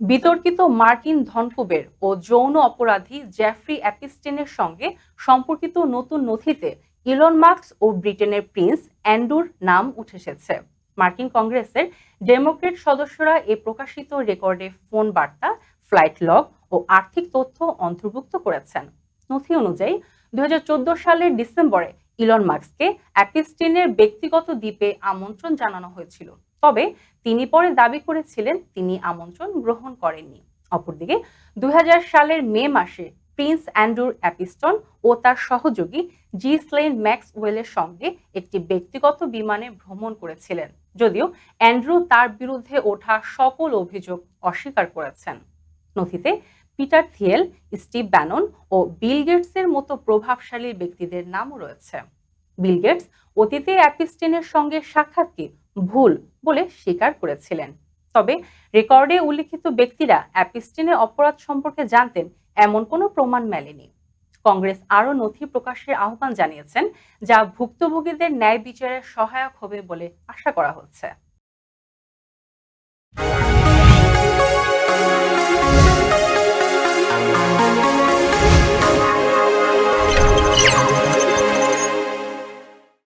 বিতর্কিত মার্কিন ধনকুবের ও যৌন অপরাধী জেফ্রি অ্যাপিস্টেনের সঙ্গে সম্পর্কিত নতুন নথিতে ইলন মার্কস ও ব্রিটেনের প্রিন্স অ্যান্ডুর নাম উঠে এসেছে। মার্কিন কংগ্রেসের ডেমোক্রেট সদস্যরা এ প্রকাশিত রেকর্ডে ফোন বার্তা, ফ্লাইট লগ ও আর্থিক তথ্য অন্তর্ভুক্ত করেছেন। নথি অনুযায়ী দুই হাজার চোদ্দ সালের ডিসেম্বরে ইলন মার্কসকে অ্যাপিস্টিনের ব্যক্তিগত দ্বীপে আমন্ত্রণ জানানো হয়েছিল। তবে তিনি পরে দাবি করেছিলেন তিনি আমন্ত্রণ গ্রহণ করেননি। অপরদিকে দুই সালের মে মাসে প্রিন্স অ্যান্ড্রুর অ্যাপিস্টন ও তার সহযোগী জি স্লেন ম্যাক্স ওয়েলের সঙ্গে একটি ব্যক্তিগত বিমানে ভ্রমণ করেছিলেন। যদিও অ্যান্ড্রু তার বিরুদ্ধে ওঠা সকল অভিযোগ অস্বীকার করেছেন। নথিতে পিটার থিয়েল, স্টিভ ব্যানন ও বিল গেটসের মতো প্রভাবশালী ব্যক্তিদের নামও রয়েছে। বিল গেটস অতীতে অ্যাপিস্টেনের সঙ্গে সাক্ষাৎকে ভুল বলে স্বীকার করেছিলেন। তবে রেকর্ডে উল্লিখিত ব্যক্তিরা অ্যাপিস্টেনের অপরাধ সম্পর্কে জানতেন এমন কোনো প্রমাণ মেলেনি। কংগ্রেস আরও নথি প্রকাশের আহ্বান জানিয়েছেন, যা ভুক্তভোগীদের ন্যায় বিচারে সহায়ক হবে বলে আশা করা হচ্ছে।